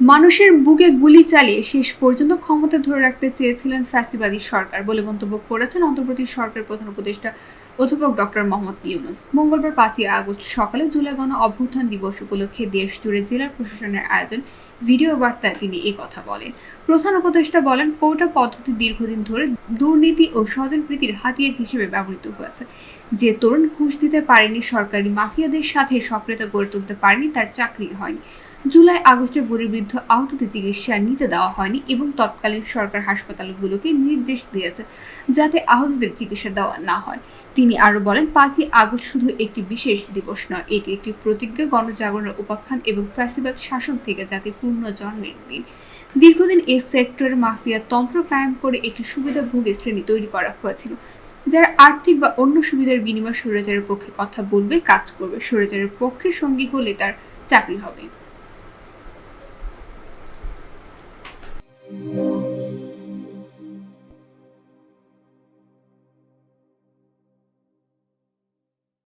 মানুষের বুকে গুলি চালিয়ে শেষ পর্যন্ত ক্ষমতা ধরে রাখতে চেয়েছিলেন ফ্যাসিবাদী সরকার বলে মন্তব্য করেছেন অন্তর্বর্তী সরকার প্রধান উপদেষ্টা অধ্যাপক ডক্টর মোহাম্মদ ইউনুস। মঙ্গলবার পাঁচই আগস্ট সকালে জুলাই গণ অভ্যুত্থান দিবস উপলক্ষে দেশ জুড়ে জেলা প্রশাসনের আয়োজন ভিডিও বার্তায় তিনি এই কথা বলেন। প্রধান উপদেষ্টা বলেন, কোটা পদ্ধতি দীর্ঘদিন ধরে দুর্নীতি ও স্বজনপ্রীতির হাতিয়ার হিসেবে ব্যবহৃত হয়েছে। যে তরুণ ঘুষ দিতে পারেনি সরকারি মাফিয়াদের সাথে সক্রিয়তা গড়ে তুলতে পারেনি, তার চাকরি হয়নি। জুলাই, আগস্টে গুলিবিদ্ধ আহতদের চিকিৎসা নিতে দেওয়া হয়নি এবং তৎকালীন সরকার হাসপাতালগুলোকে নির্দেশ দিয়েছে যাতে আহতদের চিকিৎসা দেওয়া না হয়। তিনি আরও বলেন, পাঁচই আগস্ট শুধু একটি বিশেষ দিবস নয়, এটি একটি প্রতিজ্ঞা, গণজাগরণের উপাখ্যান এবং ফ্যাসিবাদ শাসন থেকে জাতি পূর্ণ জন্মের দিন। দীর্ঘদিন এই সেক্টরের মাফিয়া তন্ত্র কায়েম করে একটি সুবিধাভোগী শ্রেণি তৈরি করা হয়েছিল, যারা আর্থিক বা অন্য সুবিধার বিনিময়ে স্বৈরাচারের পক্ষে কথা বলবে, কাজ করবে। স্বৈরাচারের পক্ষে সঙ্গী হলে তার চাকরি হবে।